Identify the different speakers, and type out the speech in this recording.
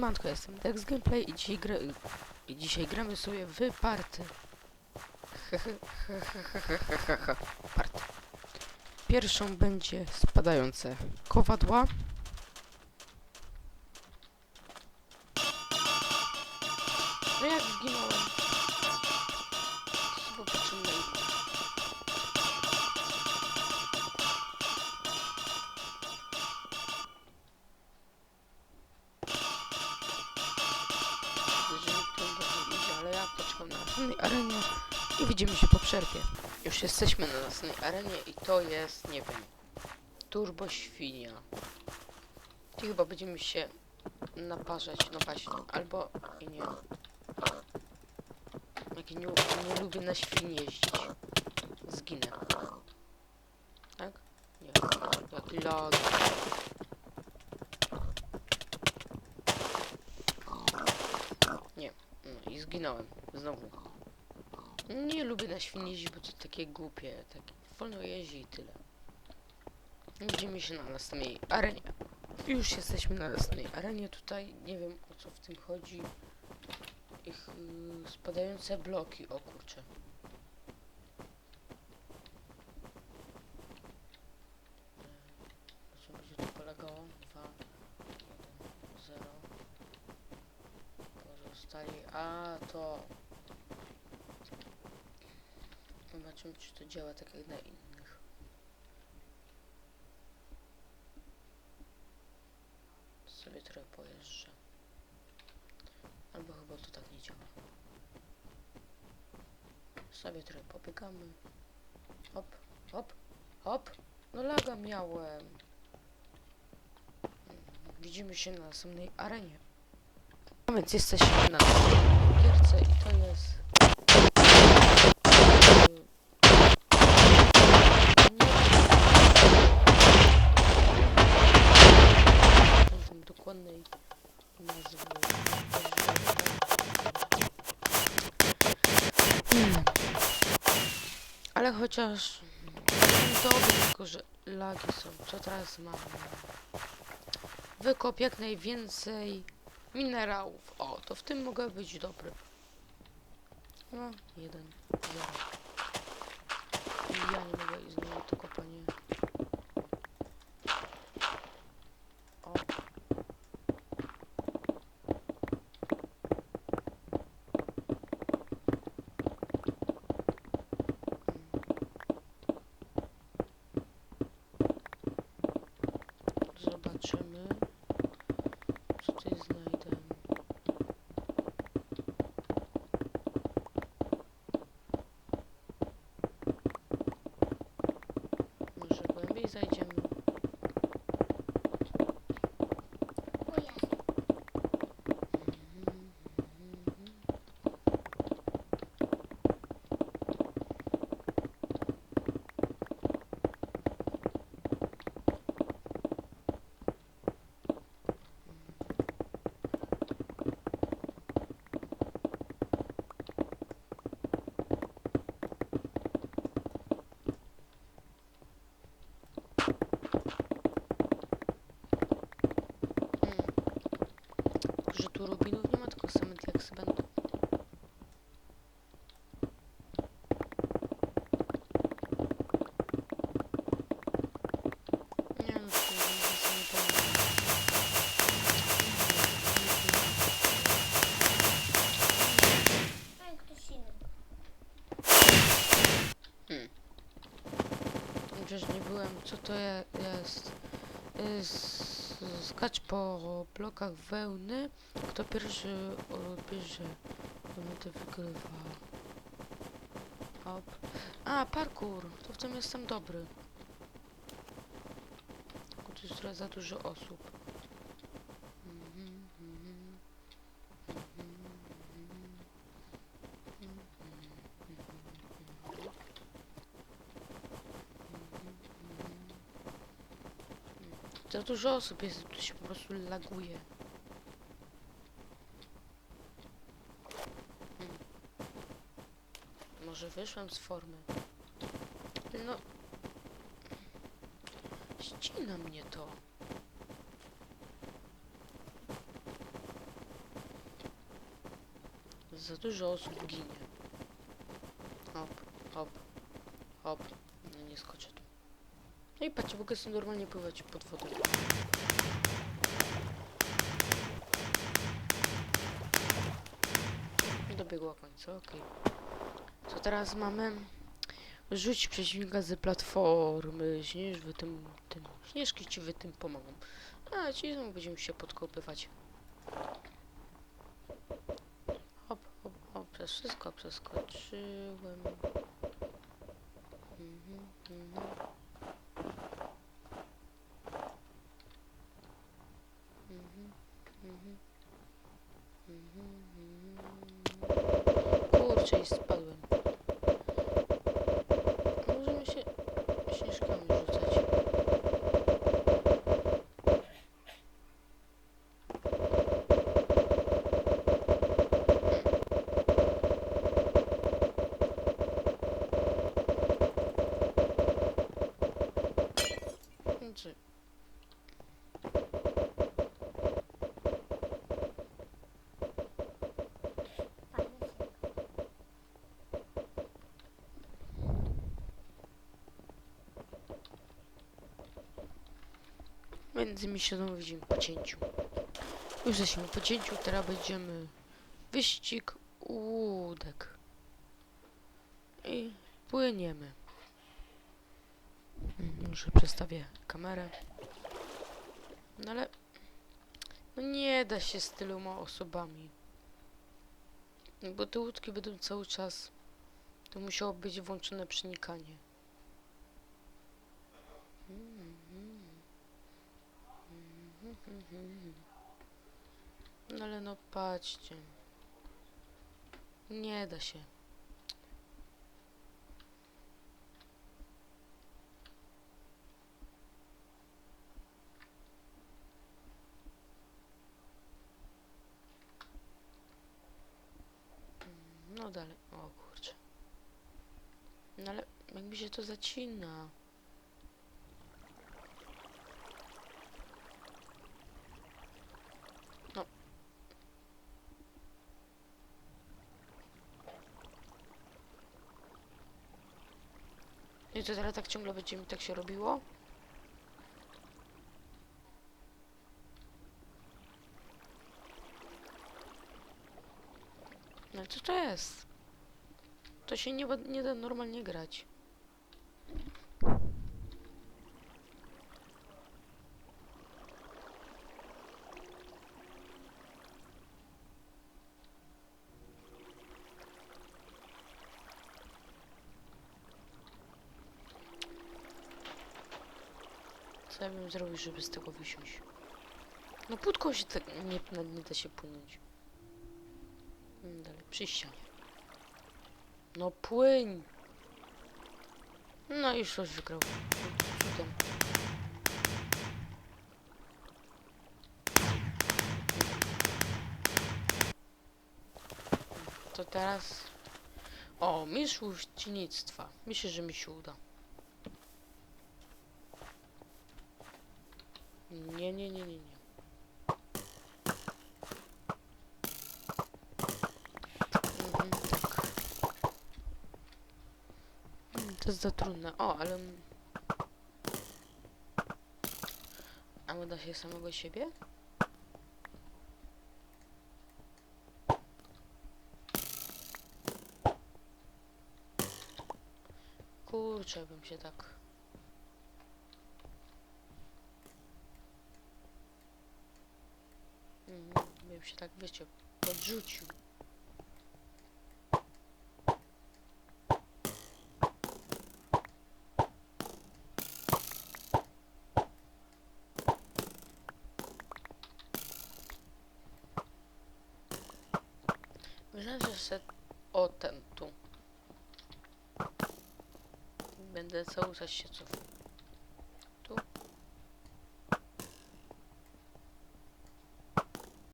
Speaker 1: Siemanko, jestem Dex Gameplay i dzisiaj, gra... i dzisiaj gramy sobie w party. party. Pierwszą będzie spadające kowadła. Poczekam na następnej arenie i widzimy się po przerwie. Już jesteśmy na następnej arenie i to jest, nie wiem, Turbo Świnia. I chyba będziemy się naparzać, no właśnie, albo i nie. Jak nie, nie lubię na świnie jeździć. Zginę. Tak? Nie. Jak lag. Nie. No i zginąłem. Znowu. Nie lubię na świnie bo to takie głupie. Takie wolno jeździ i tyle. Widzimy się na następnej arenie. Już jesteśmy na następnej arenie. Tutaj nie wiem o co w tym chodzi. Ich y, spadające bloki. O kurczę. Na czym będzie to polegało? 2, 1, 0. Pozostali. A to. Zobaczymy, czy to działa tak jak na innych. Sobie trochę pojeżdżę. Albo chyba to tak nie działa. Sobie trochę pobiegamy. Hop, hop, hop. No laga miałem. Widzimy się na następnej arenie. A więc jesteśmy na gierce i to jest... Nie dokładnej nazwy. Hmm. Ale chociaż dobry, tylko że lagi są. Co teraz mamy? Wykop jak najwięcej minerałów. O, to w tym mogę być dobry. No, jeden, zero. Ja nie mogę i znowu to kopanie. O. Zobaczymy, co tutaj znajdę. Może głębiej zajdziemy. Mm. Że tu rubinów nie ma, tylko same diaksy będą. Nie no, to jest nie powiem.
Speaker 2: Ej, ktoś inny.
Speaker 1: Przecież nie byłem, co to je, jest? Y, Skacz po blokach wełny. Kto pierwszy odbierze minutę wygrywa. Hop. A, parkour. To w tym jestem dobry. Tylko tu jest za dużo osób. Mhm, mhm. Mhm, mhm. Mhm, Za dużo osób jest, tu się po prostu laguje. Hmm. Może wyszłam z formy. No. Ścina mnie to. za dużo osób ginie. Hop, hop, hop. Nie, nie skoczę tu. No i patrzcie, mogę sobie normalnie pływać pod wodą. Dobiegła końca, okej. Co teraz mamy? Rzuć przeciwnika z platformy. Śnież w tym, tym. Śnieżki ci w tym pomogą. A, ci znowu będziemy się podkopywać. Hop, hop, hop, przez wszystko przeskoczyłem. Mhm, mhm. Kurczę, i spadłem. Mi się widzimy po cięciu. Już jesteśmy po cięciu, teraz będziemy wyścig łódek. I płyniemy. Mm, Już przestawię kamerę. No ale... No nie da się z tyloma osobami. Bo te łódki będą cały czas... To musiało być włączone przenikanie. Mm, Mhm. No ale no patrzcie. Nie da się. No dalej. O kurczę. No ale jakby się to zacina. I to teraz tak ciągle będzie mi tak się robiło? No co to jest? To się nie, nie da normalnie grać. Co bym zrobił, żeby z tego wysiąść? No płótką się tak nie, nie, nie da się płynąć. Mm, Dalej, przy. No płyń! No i coś wygrał. Cudem. To teraz... O, mistrz łucznictwa. Myślę, że mi się uda. Nie, nie, nie, nie, nie. Mhm, tak. To jest za trudne. O, ale... A uda się samego siebie? Kurczę, bym się tak... Mhm, bym się tak, wiecie, podrzucił. Myślałem, że. O, ten tu. Będę się.